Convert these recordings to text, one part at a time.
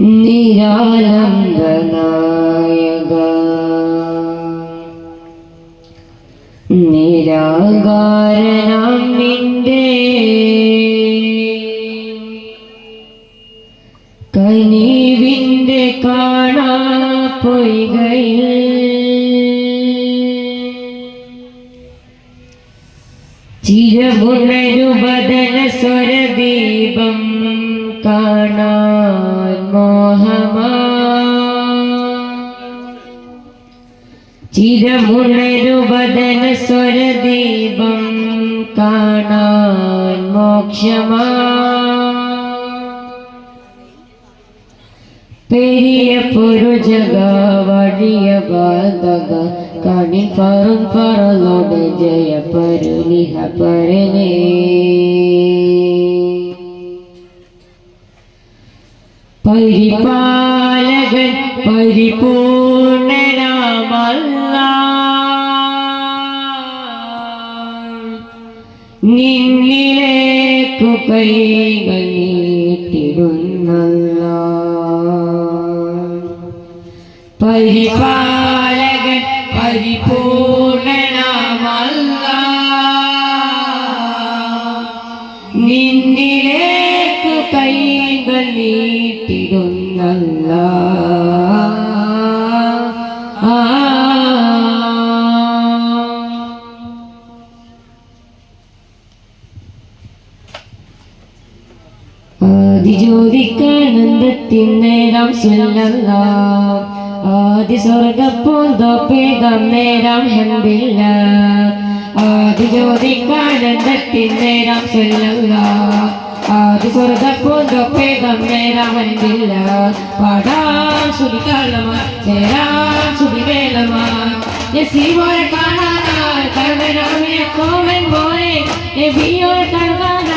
നിരാനന്ദനായക. നിരാകാരണം നിന്റെ കനിവിന്റെ കാണാ പൊയ്കയിൽ ചിരമുണരുപതന സ്വരദീപം കാണാൻ മോഹമാ. ചിരമുണരുപതന സ്വരദീപം കാണാൻ മോക്ഷമാ. പെരിയ പൊരുജക വഴിയ ബാധക കണി ഫറും ഫറലോട് ജയ പരുനിഹ പരനേ. പരിപാലകൻ പരിപൂർണനാമല്ല. നിന്നിലേക്കു കൈകൾ നീട്ടിടുന്നല്ല. പരിപാലകൻ ആദിജ്യോതിക്കാനന്ദത്തിന്നേരം സുല്ലല്ല ആദി സ്വർഗപ്പൂന്തോപ്പേകം നേരം ഹന്തില്ല ആദിജ്യോതിക്കാനന്ദത്തിന്നേരം സുല്ലല്ല ആദി സ്വർഗപ്പൂന്തോപ്പേകം നേരം ഹന്തില്ല പാടാം സുഖിക്കാലമ ചേരാം യസീമോരെ കാണാനായി പോലെ നബിയോരെ കാണാനായി അഴകിലഴകുമാരാകും താനേ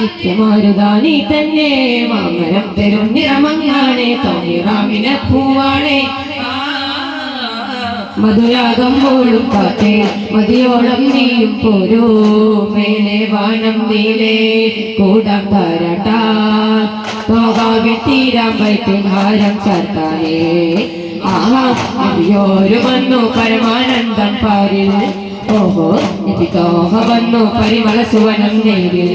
നിത്യമാരുതാനി തന്നെ മാമരം തരും നിറമങ്ങാണേ തോന്നിറാമിനെ പൂവാണേ. മധുരാഗം പോലും കാറ്റേ മതിയോളം നീയും പോരൂ. മേലെ വാനം നീലേ കൂടാം താരാട്ടാ. പോകാവെ തീരാൻ പറ്റും ഹാരം ചേർത്താനേ. ആഹാ അയ്യോരു വന്നു പരമാനന്ദം പാരിൽ. ഓഹോ നബിതോഹ വന്നു പരിമള സുവനം നേരിൽ.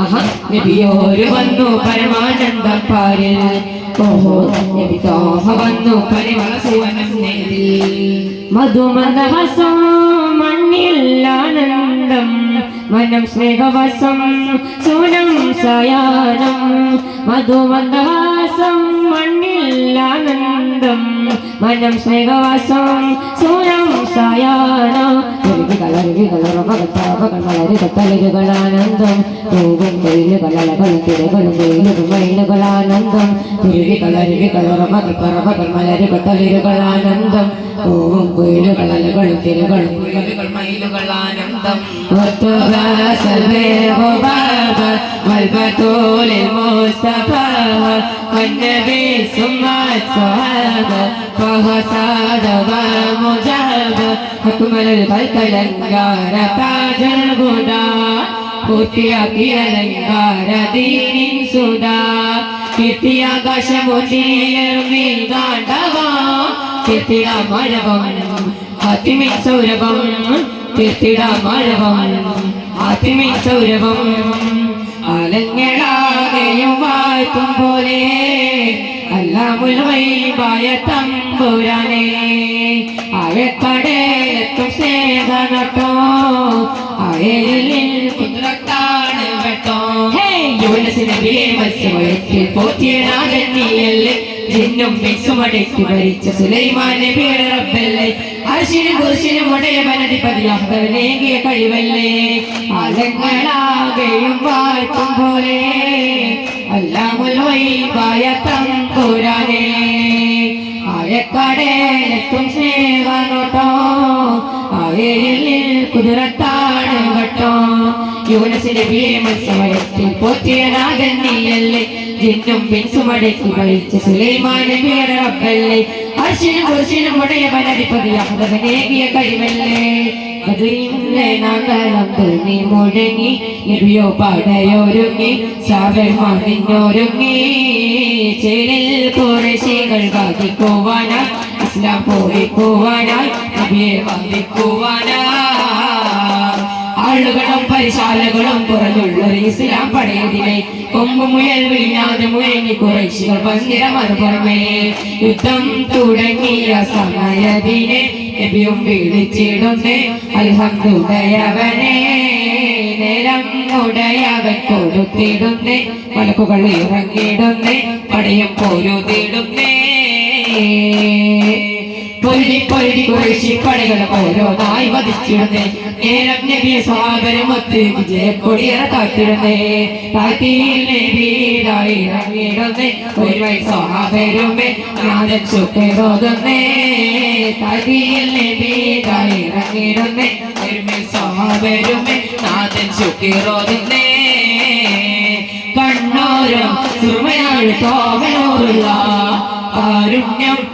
ആഹാ നബിയോര് വന്നു പരമാനന്ദം പാരിൽ. ഓഹോ നബിതോഹ വന്നു പരിമള സുവനം നേരിൽ. മധുമദഹസം മണ്ണിൽ ആനന്ദം മനം സ്നേഹവസം സുനം സയാനം. മധുമന്ദവാസം മണ്ണില്ലാനന്ദം മനം സ്നേഹവാസം കളരുകളാനന്ദം പൂവും തൊഴിലുകളലകളും തിരകളും വെയിലും മയിലുകളാനന്ദം തിരുവി കളരുവി കളറമകൾ മലരുകൾ തളിരുകളാനന്ദം. പൂവും കുയിലുകളലകളും തിരകളും കുയിലുകൾ മയിലുകളാനന്ദം والبتول المصطفى والنبي ثم الصحابة فهو ساد ومجاب أكمل الخلق الأنكار تاج الهدى പൂർത്തിയാക്കി അലങ്കാര ദീനിൻ സുഡാ കീർത്തിയാകാശമുട്ടിയറുമിൽ ഗാണ്ഡവാ കീർത്തിടാമഴവം ആത്തിമിൻ സൗരഭം കീർത്തിടാമഴവം ആത്തിമിൻ സൗരഭം ആലങ്ങളാകെയും വാഴ്ത്തും പോലെ അല്ലാമുൽവൈബായ തമ്പുരാനെ. ആയക്കടയിലെത്തും സേതനട്ടോ അയലിൽ കുതിരത്താണ് വെട്ടോ. യുവനസിനെ ജിന്നും മിക്സുമടക്കി ഭരിച്ച സുലൈമാനെ പേടറപ്പല്ലേ അർശിനും കുർശിനും ഉടയവനധിപതിയാഹ്തവനേകിയ കഴിവല്ലേ? അലങ്ങളാകെയും പാർക്കും പോലെ. അല്ലാമുൽവൈബായ തമ്പുരാനെ ആയക്കടയിലെത്തും സ്നേഹനോട്ടോ. ആയലിൽ കുതിരത്താണ് കേട്ടോ യുവനസിന്റെ ഭീമത്സമയത്തിൽ പോറ്റിയ നീയല്ലേ? ജിന്നും പിൻസുമടക്കി ഭരിച്ച സുലൈമാനെ പേടറപ്പല്ലേ അർശിനും കുർശിനും ഉടയവനധിപതിയാഹ്തവനേകിയ കഴിവല്ലേ? അതിരിലെ നഗരം തുണി മുഴങ്ങി എവിയോ പടയൊരുങ്ങി സാബൽ മണിഞ്ഞൊരുങ്ങി ചേരിൽ കുറശികൾ വധിക്കുവാനായി ഇസ്ലാം പോയിക്കുവാനായി നബിയെ വധിക്കുവാനായി ആളുകളും പരിശാലകളും കുറഞ്ഞുള്ളൊരു ഇസ്ലാം പടയതിനെ. കൊമ്പ് മുയൽ വിളിഞ്ഞാതെ മുഴങ്ങി കുറേശികൾ പന്തിരമത് പുറമേ യുദ്ധം തുടങ്ങിയ സമയതിനെ നബിയും വിളിച്ചിടുന്നേ അൽഹന്തുടയവനെ നേരം ഉടയവൻ കൊടുത്തിടുന്നേ. മലക്കുകൾ ഇറങ്ങിയിടുന്നേ. പടയം പൊരുതിടുന്നേ. പൊരുതി പൊരുതി കുറിശി പണികൾ ഓരോന്നായി വധിച്ചിടുന്നേ. നേരം നബിയെ വിജയക്കൊടിയറ കാത്തിടുന്നേ. താത്തിയിൽ നബിയായി ഇറങ്ങിയിടുന്നേ. കാരുണ്യം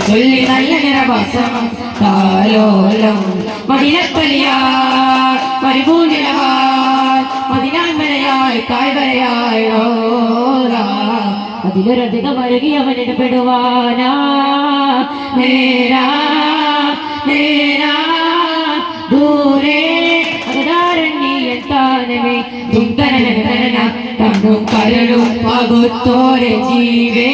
ചൊല്ലി നല്ല നിറവാസം താലോലം മതിലപ്പലിയാ പരിപൂർണമായി മതിനാൻമലയായി കായ്വരയായി അതിലൊരധികം അഴുകി അവൻ ഇടപെടുവാനാ നേരാ നേരാ ദൂരേ അകതാരണ്യൻ താനമേ തുന്തനന കണ്ണും കരളും പകുത്തോരെ ജീവേ.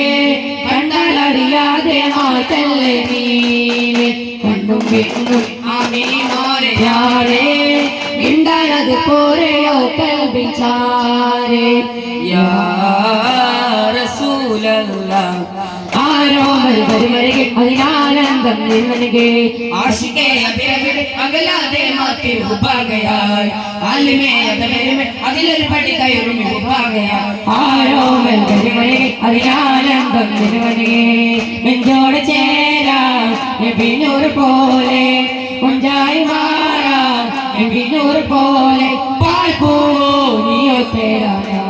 കണ്ടാലറിയാതെ മാറ്റല്ലേ നീവേ കണ്ണും ആമീ ആമീനോരെയാളെ മിണ്ടാനത് പോരെയോ കൽപ്പിച്ചാരേ ആരോമൽ പരിമരകെ അതിനാനന്ദം നിന്നനകെ ആഷികേ അഭിരമിട് അകലാതെ മാറ്റി ഉപാകയായി ആലിമേ അതമരുമേ അതിലൊരു പടി കയറും ഉപാകയായി ആരോമൽ പരിമരകെ അതിനാനന്ദം നിന്നനകെ നെഞ്ചോട് ചേരാ നബിനൂർ പോലെ കൊഞ്ചായി മാറാ നബിനൂർ പോലെ പാൽ പൂനിയോ തേരാനാ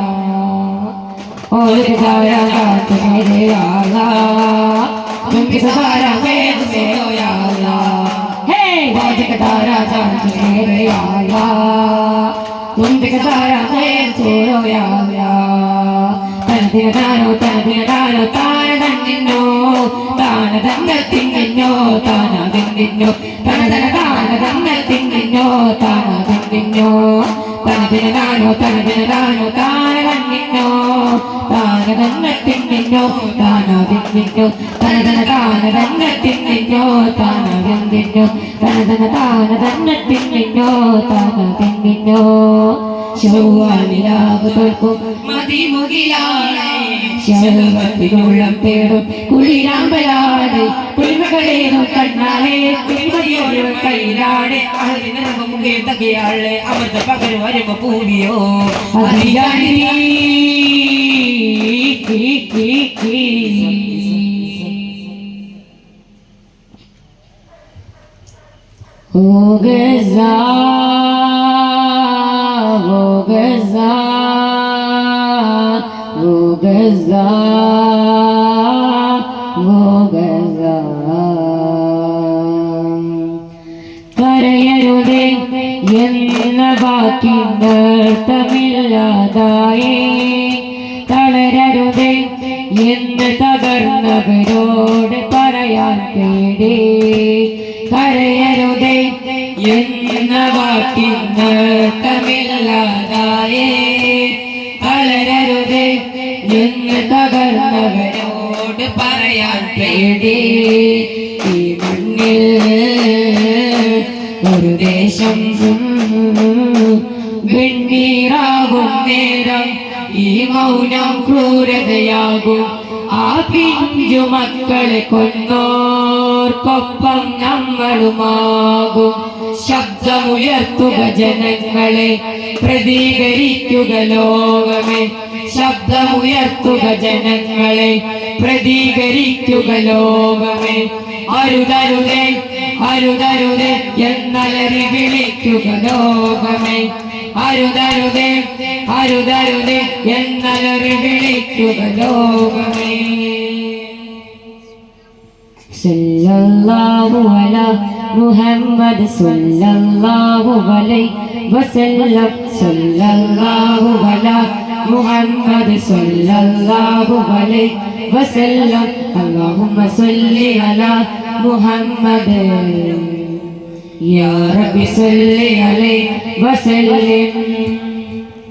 और सारा रात मेरे आला तुम किस सारा वेद से हो आला हे തുമ്പിക താരാ തുമ്പിക താരാ തനതിനാരോ തനതിനാരോ താന തന്നിന്നോ താന തന്ന തിങ്ങിന്നോ താന തിങ്ങിന്നോ തനതന താന തന്ന തിങ്ങിന്നോ താന തിങ്ങിന്നോ തന ദിന താനോ തന ദിന താനോ താന തന്നിന്നോ താന തന്ന തിന്നിന്നോ താന തന തന താന താന തിന്നിന്നോ തന തന താന താന തിന്നിന്നോ ശൗവാനിലാവ് തോൽക്കും മതിമുകിലാണേ ശരവത്തിനുള്ളം തേടും. കുളിരാമ്പലാണ് കുളിമകളേതും കണ്ണാലെ കുളിമതിയൊരു കയ്യിലാണ് മുഖേതകയാളെ അമൃത പകരം വരുമ്പോ പൂവിയോ? അതിരാണി O geza, o geza, geza, o geza. കരയരുതേ എന്ന വാക്കി നൃത്തമില്ലാതായേ തളരരുതേ എന്ന് തകർന്നവരോട് പറയാൻ പേടി കരയരുതേ എന്ന വാക്കി വെണ്ണീറാകും നേരം. ഈ മൗനം ക്രൂരതയാകും. ആ പിഞ്ചു മക്കളെ കൊന്നോർക്കൊപ്പം നമ്മളുമാകും. ശബ്ദമുയർത്തുക ജനങ്ങളെ പ്രതികരിക്കുക ലോകമേ. ശബ്ദമുയർത്തുക ജനങ്ങളെ പ്രതികരിക്കുക ലോകമേ. അരുതരുതേ അരുതരുതേ എന്നലറി വിളിക്കുക ലോകമേ. അരുതരുതേ അരുതരുതേ എന്നലറി വിളിക്കുക ലോകമേ. സല്ലല്ലാഹു അലാ മുഹമ്മദ് സല്ലല്ലാഹു അലൈഹി വസല്ലം. സല്ലല്ലാഹു അലാ മുഹമ്മദ് സല്ലല്ലാഹു അലൈഹി വസല്ലം. അല്ലാഹുമ്മ സല്ലി അലാ മുഹമ്മദ്. യാ റബ്ബി സല്ലി അലൈഹി വസല്ലം